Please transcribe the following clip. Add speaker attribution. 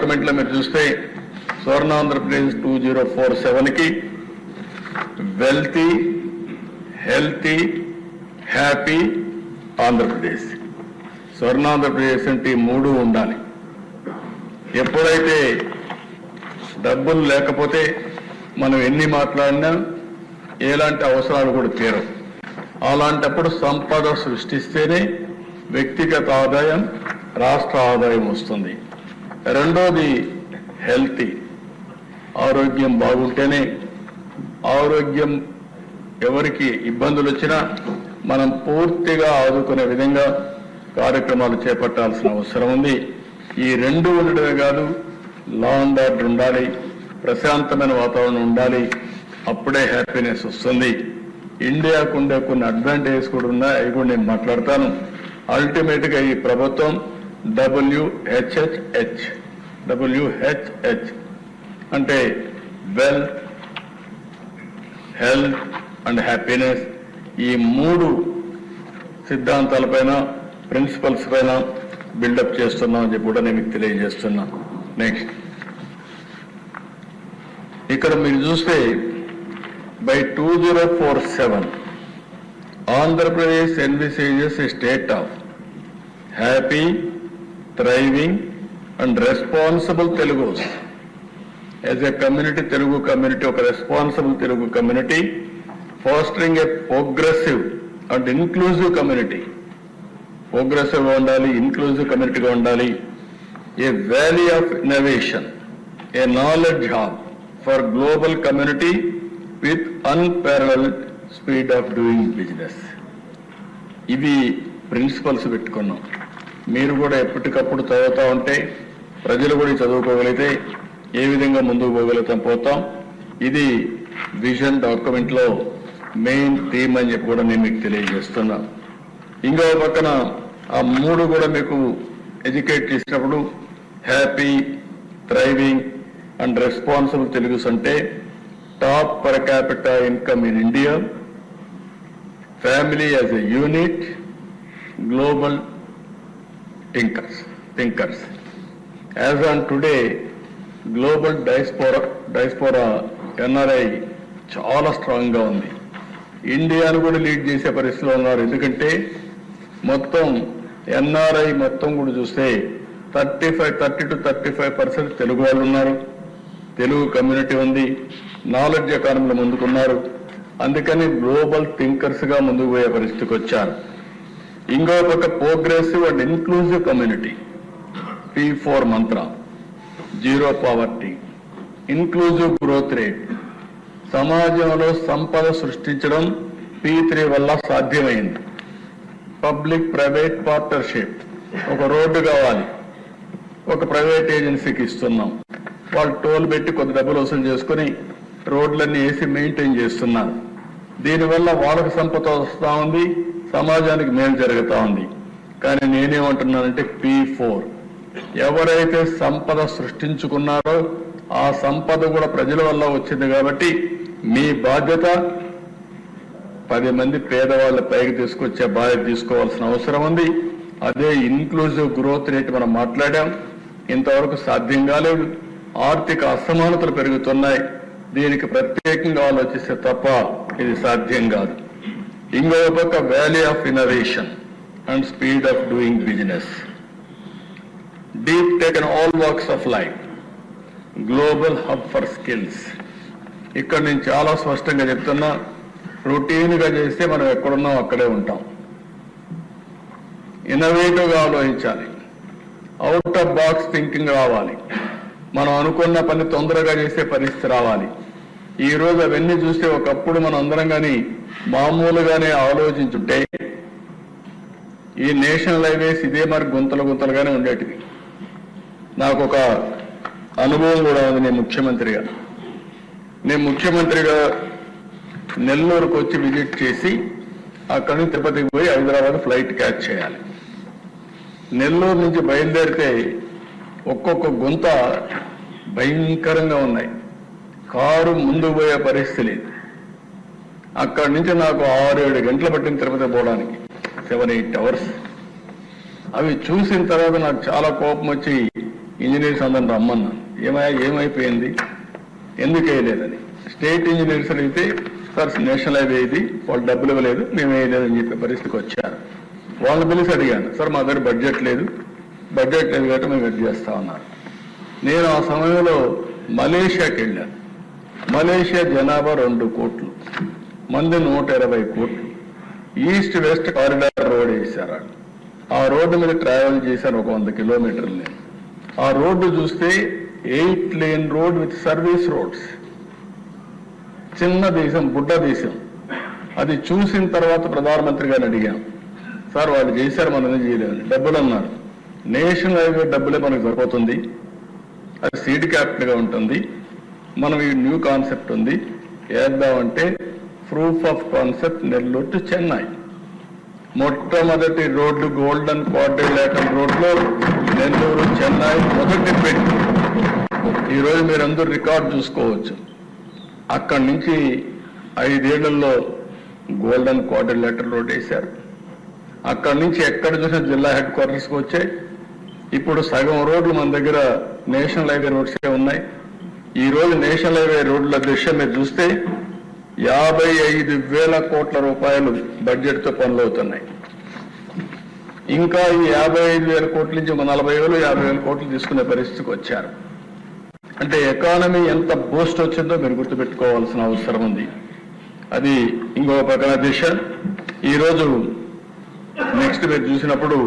Speaker 1: గవర్నమెంట్లో లో మీరు చూస్తే Swarna Andhra Pradesh two zero four సెవెన్కి wealthy healthy happy Andhra Pradesh. Swarna Andhra Pradesh అంటే మూడు ఉండాలి. ఎప్పుడైతే డబ్బులు లేకపోతే మనం ఎన్ని మాట్లాడినా ఎలాంటి అవసరాలు కూడా తీరవు. అలాంటప్పుడు సంపద సృష్టిస్తేనే వ్యక్తిగత ఆదాయం రాష్ట్ర ఆదాయం వస్తుంది. రెండోది హెల్తీ. ఆరోగ్యం బాగుంటేనే ఆరోగ్యం ఎవరికి ఇబ్బందులు వచ్చినా మనం పూర్తిగా ఆదుకునే విధంగా కార్యక్రమాలు చేపట్టాల్సిన అవసరం ఉంది. ఈ రెండు ఉండడమే కాదు లా అండ్ ఆర్డర్ ఉండాలి ప్రశాంతమైన వాతావరణం ఉండాలి అప్పుడే హ్యాపీనెస్ వస్తుంది. ఇండియాకు ఉండే కొన్ని అడ్వాంటేజెస్ కూడా ఉన్నాయి అవి కూడా నేను మాట్లాడతాను. అల్టిమేట్గా ఈ ప్రభుత్వం డబ్ల్యూహెచ్హెచ్హెచ్ డబ్ల్యూహెచ్హెచ్ అంటే వెల్త్ హెల్త్ అండ్ హ్యాపీనెస్ ఈ మూడు సిద్ధాంతాలపైన ప్రిన్సిపల్స్ పైన బిల్డప్ చేస్తున్నాం అని చెప్పి కూడా నేను మీకు తెలియజేస్తున్నా. నెక్స్ట్ ఇక్కడ మీరు చూస్తే by two zero four seven Andhra Pradesh envisages a state of happy thriving and responsible Telugus as a community Telugu community ఒక responsible Telugu community fostering a progressive and inclusive community ప్రోగ్రెసివ్గా ఉండాలి inclusive కమ్యూనిటీగా ఉండాలి. A valley of innovation a knowledge hub for global community with unparalleled speed of doing business ఇవి principles పెట్టుకున్నాం. మీరు కూడా ఎప్పటికప్పుడు చదువుతూ ఉంటే ప్రజలు కూడా చదువుకోగలిగితే ఏ విధంగా ముందుకు పోగలుగుతాం పోతాం. ఇది విజన్ డాక్యుమెంట్లో మెయిన్ థీమ్ అని చెప్పి కూడా నేను మీకు తెలియజేస్తున్నా. ఇంకో పక్కన ఆ మూడు కూడా మీకు ఎడ్యుకేట్ చేసినప్పుడు happy thriving and responsible Telugus అంటే top per capita income in India family as a unit global thinkers thinkers as on today global diaspora diaspora NRI చాలా స్ట్రాంగ్గా ఉంది. ఇండియాను కూడా లీడ్ చేసే పరిస్థితిలో ఉన్నారు. ఎందుకంటే మొత్తం ఎన్ఆర్ఐ మొత్తం కూడా చూస్తే thirty five thirty to thirty five percent Telugu వాళ్ళు ఉన్నారు. తెలుగు కమ్యూనిటీ ఉంది. నాలెడ్జ్ ఎకానమీలో ముందుకున్నారు అందుకని గ్లోబల్ థింకర్స్గా ముందుకు పోయే పరిస్థితికి వచ్చారు. ఇంకో పక్క progressive and inclusive community P four Mantra zero poverty inclusive growth rate సమాజంలో సంపద సృష్టించడం పి త్రీ వల్ల సాధ్యమైంది. పబ్లిక్ ప్రైవేట్ పార్ట్నర్షిప్ ఒక రోడ్డు కావాలి. ఒక ప్రైవేట్ ఏజెన్సీకి ఇస్తున్నాం. వాళ్ళు టోల్ పెట్టి కొద్ది డబ్బులు వసూలు చేసుకుని రోడ్లన్నీ వేసి మెయింటైన్ చేస్తున్నారు. దీనివల్ల వాళ్ళకి సంపద వస్తూ ఉంది సమాజానికి మేలు జరుగుతూ ఉంది. కానీ నేనేమంటున్నానంటే పి ఫోర్. ఎవరైతే సంపద సృష్టించుకున్నారో ఆ సంపద కూడా ప్రజల వల్ల వచ్చింది కాబట్టి మీ బాధ్యత పది మంది పేదవాళ్ళ పైకి తీసుకొచ్చే బాధ్యత తీసుకోవాల్సిన అవసరం ఉంది. అదే ఇన్క్లూజివ్ గ్రోత్ రేట్ మనం మాట్లాడాం. ఇంతవరకు సాధ్యం కాలేదు. ఆర్థిక అసమానతలు పెరుగుతున్నాయి. దీనికి ప్రత్యేకంగా ఆలోచిస్తే తప్ప ఇది సాధ్యం కాదు. ఇంకో పక్క valley of innovation and speed of doing business deep tech in all works of life global hub for skills ఇక్కడ నేను చాలా స్పష్టంగా చెప్తున్నా రొటీన్గా చేస్తే మనం ఎక్కడున్నాం అక్కడే ఉంటాం. ఇన్నోవేటివ్గా ఆలోచించాలి. అవుట్ ఆఫ్ బాక్స్ థింకింగ్ రావాలి. మనం అనుకున్న పని తొందరగా చేసే పరిస్థితి రావాలి. ఈ రోజు అవన్నీ చూస్తే ఒకప్పుడు మనం అందరం కానీ మామూలుగానే ఆలోచించుంటే ఈ నేషనల్ హైవేస్ ఇదే మరి గుంతలు గుంతలుగానే ఉండేటివి. నాకు ఒక అనుభవం కూడా ఉంది నేను ముఖ్యమంత్రిగా. నేను ముఖ్యమంత్రిగా నెల్లూరుకు వచ్చి విజిట్ చేసి అక్కడి నుంచి తిరుపతికి పోయి హైదరాబాద్ ఫ్లైట్ క్యాచ్ చేయాలి. నెల్లూరు నుంచి బయలుదేరితే ఒక్కొక్క గుంత భయంకరంగా ఉన్నాయి. కారు ముందు పోయే పరిస్థితి. లేదు అక్కడి నుంచి నాకు ఆరు ఏడు గంటలు పట్టింది తిరుపతి పోవడానికి. Seven eight hours. అవి చూసిన తర్వాత నాకు చాలా కోపం వచ్చి ఇంజనీర్స్ అందరిని రమ్మన్నాను. ఏమయ్యా ఏమైపోయింది? ఎందుకు వేయలేదని. స్టేట్ ఇంజనీర్స్ అడిగితే సార్ నేషనల్ హైవే ఇది వాళ్ళు డబ్బులు ఇవ్వలేదు మేము వేయలేదని చెప్పే పరిస్థితికి వచ్చారు. వాళ్ళని పిలిచి అడిగాను సార్ మా దగ్గర బడ్జెట్ లేదు. బడ్జెట్ లేదు కాబట్టి మేము వెయిట్ చేస్తా ఉన్నారు నేను ఆ సమయంలో మలేషియాకి వెళ్ళాను. మలేషియా జనాభా రెండు కోట్లు మంది నూట ఇరవై కోట్లు. ఈస్ట్ వెస్ట్ కారిడార్ రోడ్ వేశారు ఆ రోడ్డు మీద ట్రావెల్ చేశాను ఒక వంద కిలోమీటర్లు నేను. ఆ రోడ్డు చూస్తే eight lane road with service roads. చిన్న దేశం బుడ్డ దేశం. అది చూసిన తర్వాత ప్రధానమంత్రి గారిని అడిగాం. సార్ వాళ్ళు చేశారు మనం ఏం డబ్బులు అన్నారు. నేషనల్ హైవే డబ్బులే మనకు సరిపోతుంది. అది సీడ్ క్యాపిటల్గా ఉంటుంది. మనం ఈ న్యూ కాన్సెప్ట్ ఉంది. వేద్దామంటే proof of concept Nellore to Chennai. మొట్టమొదటి రోడ్లు గోల్డెన్ క్వాడ్రిలేటర్ రోడ్లో నెల్లూరు చెన్నై మొదటి పెట్టి. ఈరోజు మీరందరూ రికార్డ్ చూసుకోవచ్చు. అక్కడి నుంచి ఐదేళ్ళలో గోల్డెన్ క్వాడ్రిలేటర్ రోడ్ వేశారు. అక్కడి నుంచి ఎక్కడ చూసినా జిల్లా హెడ్ క్వార్టర్స్కి వచ్చాయి. ఇప్పుడు సగం రోడ్లు మన దగ్గర నేషనల్ హైవే రోడ్సే ఉన్నాయి. ఈ రోజు నేషనల్ హైవే రోడ్ల దృశ్యం మీరు చూస్తే యాభై ఐదు వేల కోట్ల రూపాయలు బడ్జెట్తో పనులు అవుతున్నాయి ఇంకా ఈ యాభై ఐదు వేల కోట్ల నుంచి ఒక నలభై వేలు యాభై వేల కోట్లు తీసుకునే పరిస్థితికి వచ్చారు. అంటే ఎకానమీ ఎంత బూస్ట్ వచ్చిందో మీరు గుర్తుపెట్టుకోవాల్సిన అవసరం ఉంది. అది ఇంకొక పక్కన దిశ. ఈరోజు నెక్స్ట్ మీరు చూసినప్పుడు